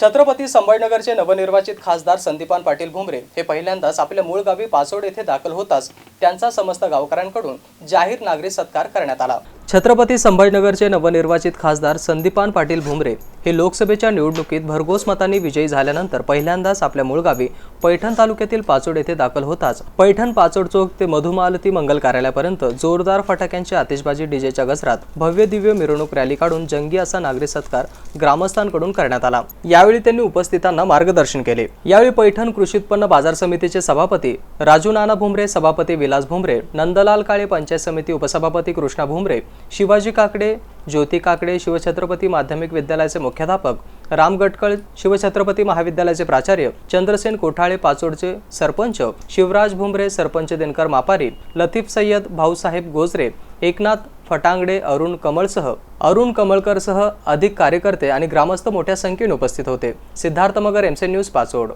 छत्रपती संभाजीनगरचे नवनिर्वाचित खासदार संदीपान पाटील भुमरे हे पहिल्यांदाच आपल्या मूळ गावी पाचोड येथे दाखल होताच त्यांचा समस्त गावकऱ्यांकडून जाहीर नागरिक सत्कार करण्यात आला. छत्रपती संभाजीनगरचे नवनिर्वाचित खासदार संदीपान पाटील भुमरे हे लोकसभेच्या निवडणुकीत भरघोस मतांनी विजयी झाल्यानंतर पहिल्यांदाच आपल्या मूळ गावी पैठण तालुक्यातील पाचोड येथे दाखल होताच. पैठण पाचोड चौक ते मधुमालती मंगल कार्यालयापर्यंत जोरदार फटाक्यांची आतिषबाजी डीजेच्या गजरात भव्य दिव्य मिरवणूक रॅली काढून जंगी असा नागरी सत्कार ग्रामस्थांकडून करण्यात आला. यावेळी त्यांनी उपस्थितांना मार्गदर्शन केले. यावेळी पैठण कृषी उत्पन्न बाजार समितीचे सभापती राजू नाना भुमरे सभापती विलास भुमरे नंदलाल काळे पंचायत समिती उपसभापती कृष्णा भुमरे शिवाजी काकडे ज्योती काकडे शिवछत्रपती माध्यमिक विद्यालयाचे मुख्याध्यापक राम गटकळ शिवछत्रपती महाविद्यालयाचे प्राचार्य चंद्रसेन कोठाळे पाचोडचे सरपंच शिवराज भुमरे सरपंच दिनकर मापारी लतीफ सय्यद भाऊसाहेब गोजरे एकनाथ फटांगडे अरुण कमळसह अरुण कमळकरसह अधिक कार्यकर्ते आणि ग्रामस्थ मोठ्या संख्येने उपस्थित होते. Siddharth Magar MC news Pachod.